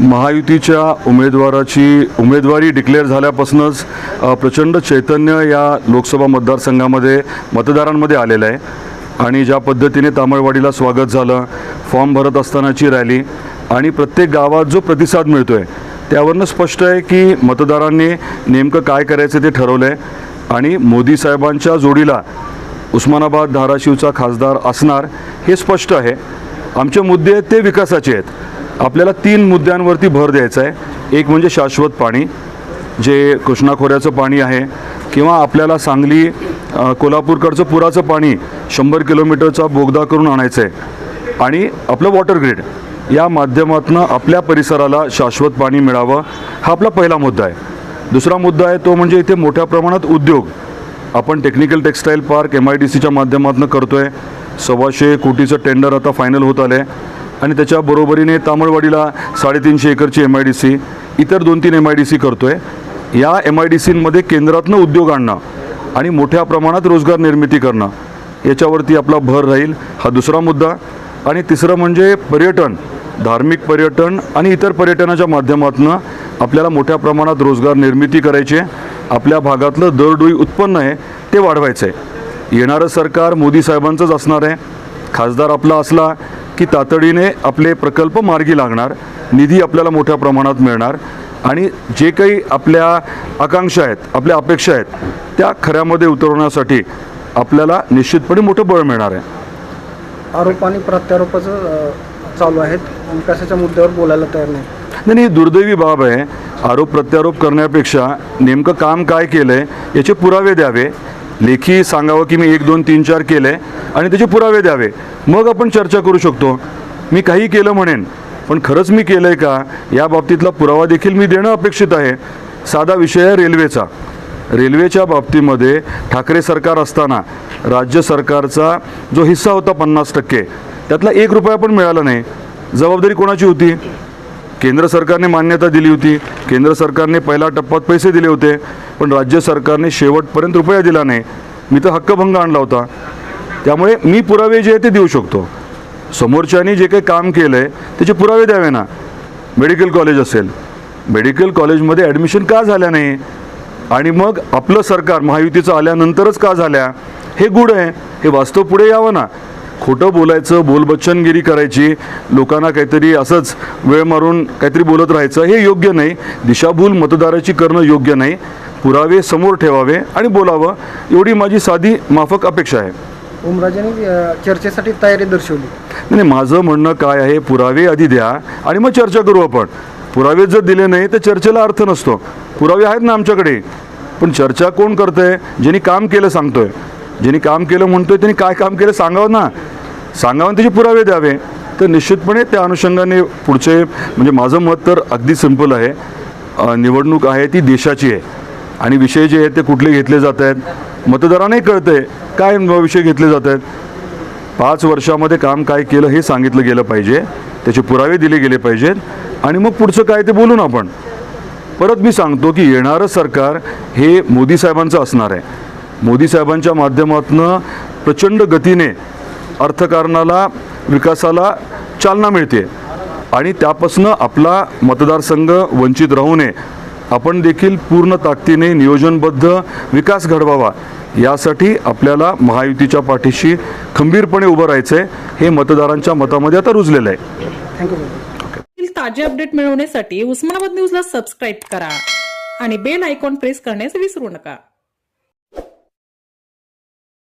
महायुतीच्या उमेदवाराची उमेदवारी डिक्लेअर झाल्यापासूनच प्रचंड चैतन्य या लोकसभा मतदारसंघामध्ये मतदारांमध्ये आलेलं आहे. आणि ज्या पद्धतीने तामळवाडीला स्वागत झालं फॉर्म भरत असतानाची रॅली आणि प्रत्येक गावात जो प्रतिसाद मिळतो आहे त्यावरनं स्पष्ट आहे की मतदारांनी नेमकं काय करायचं ते ठरवलं आहे आणि मोदी साहेबांच्या जोडीला उस्मानाबाद धाराशिवचा खासदार असणार हे स्पष्ट आहे. आमचे मुद्दे आहेत ते विकासाचे आहेत. आपल्याला तीन मुद्द्यांवरती भर द्यायचा आहे. एक म्हणजे शाश्वत पाणी जे कृष्णा खोऱ्याचं पाणी आहे किंवा आपल्याला सांगली कोल्हापूरकडचं पुराचं पाणी शंभर किलोमीटरचा बोगदा करून आणायचं आहे. आणि आपलं वॉटर ग्रीड या माध्यमातून आपल्या परिसराला शाश्वत पाणी मिळावं हा आपला पहिला मुद्दा आहे. दुसरा मुद्दा आहे तो म्हणजे इथे मोठ्या प्रमाणात उद्योग. आपण technical textile park M I D सीच्या माध्यमातून करतो आहे सव्वाशे कोटीचं टेंडर आता फायनल होत आलं आहे आणि त्याच्या बरोबरीने तामळवाडीला साडेतीनशे एकरची एम आय डी सी इतर दोन तीन एम आय डी सी करतो आहे या एम आय डी सींमध्ये केंद्रातनं उद्योग आणणं आणि मोठ्या प्रमाणात रोजगार निर्मिती करणं याच्यावरती आपला भर राहील हा दुसरा मुद्दा. आणि तिसरं म्हणजे पर्यटन धार्मिक पर्यटन आणि इतर पर्यटनाच्या माध्यमातून आपल्याला मोठ्या प्रमाणात रोजगार निर्मिती करायची आहे आपल्या भागातलं दरडोई उत्पन्न आहे ते वाढवायचं आहे येणारं सरकार मोदी साहेबांचंच असणार आहे. खासदार आपला असला की तातडीने आपले प्रकल्प मार्गी लागणार निधी आपल्याला मोठ्या प्रमाणात मिळणार आणि जे काही आपल्या आकांक्षा आहेत आपल्या अपेक्षा आहेत त्या खऱ्यामध्ये उतरवण्यासाठी आपल्याला निश्चितपणे मोठं बळ मिळणार आहे. आरोप आणि प्रत्यारोपाचं चालू आहेत. विकासाच्या मुद्द्यावर बोलायला तयार नाही. नाही नाही, ही दुर्दैवी बाब आहे. आरोप प्रत्यारोप करण्यापेक्षा नेमकं काम काय केलं आहे याचे पुरावे द्यावे. लेखी सांगावं की मी एक दोन तीन चार केलं आहे आणि त्याचे पुरावे द्यावे. मग आपण चर्चा करू शकतो. मी काही केलं म्हणेन पण खरंच मी केलं आहे का? या बाबतीतला पुरावा देखील मी देणं अपेक्षित आहे. साधा विषय आहे रेल्वेचा. रेल्वेच्या बाबतीमध्ये ठाकरे सरकार असताना राज्य सरकारचा जो हिस्सा होता पन्नास टक्के त्यातला एक रुपया पण मिळाला नाही. जबाबदारी कोणाची होती? केंद्र सरकारने मान्यता दिली होती. केंद्र सरकारने पहिल्या टप्प्यात पैसे दिले होते पण राज्य सरकारने शेवटपर्यंत रुपया दिला नाही. मी तर हक्कभंग आणला होता. त्यामुळे मी पुरावे जे आहे ते देऊ शकतो. समोरच्यांनी जे काही काम केलं आहे त्याचे पुरावे द्यावे ना. मेडिकल कॉलेज असेल. मेडिकल कॉलेजमध्ये ॲडमिशन का झाल्या नाही? आणि मग आपलं सरकार महायुतीचं आल्यानंतरच का झाल्या? हे गुढ आहे. हे वास्तव पुढे यावं ना. खोटं बोलायचं बोलबच्चनगिरी करायची लोकांना काहीतरी असंच वेळ मारून काहीतरी बोलत राहायचं हे योग्य नाही. दिशाभूल मतदाराची करणं योग्य नाही. पुरावे समोर ठेवावे आणि बोलावं एवढी माझी साधी माफक अपेक्षा आहे. ओमराजेंनी अ, चर्चेसाठी तयारी दर्शवली. नाही नाही, माझं म्हणणं काय आहे पुरावे आधी द्या आणि मग चर्चा करू आपण. पुरावे जर दिले नाही तर चर्चेला अर्थ नसतो. पुरावे आहेत ना आमच्याकडे. पण चर्चा कोण करतंय? ज्यांनी काम केलं सांगतोय. ज्यांनी काम केलं म्हणतोय त्यांनी काय काम केलं सांगावं ना? सांगावं त्याचे पुरावे द्यावे तर निश्चितपणे त्या अनुषंगाने पुढचे म्हणजे माझं मत तर अगदी सिंपल आहे. निवडणूक आहे ती देशाची आहे. आणि विषय जे आहेत ते कुठले घेतले जात आहेत मतदारांनाही कळतंय काय विषय घेतले जात आहेत. पाच वर्षामध्ये काम काय केलं हे सांगितलं गेलं पाहिजे त्याचे पुरावे दिले गेले पाहिजेत. आणि मग पुढचं काय ते बोलून आपण. परत मी सांगतो की येणारं सरकार हे मोदी साहेबांचं असणार आहे. मोदी साहेबांच्या माध्यमातून प्रचंड गतीने अर्थकारणाला विकासाला चालना मिळते. आणि त्यापासून आपला मतदारसंघ वंचित राहू नये. आपण देखील पूर्ण ताकदीने नियोजनबद्ध विकास घडवावा. यासाठी आपल्याला महायुतीच्या पाठीशी खंबीरपणे उभं राहायचं आहे हे मतदारांच्या मतामध्ये आता रुजलेलं आहे. ताजे अपडेट मिळवण्यासाठी उस्मानाबाद न्यूजला सबस्क्राईब करा. आणि बेल आयकॉन प्रेस करण्यास विसरू नका.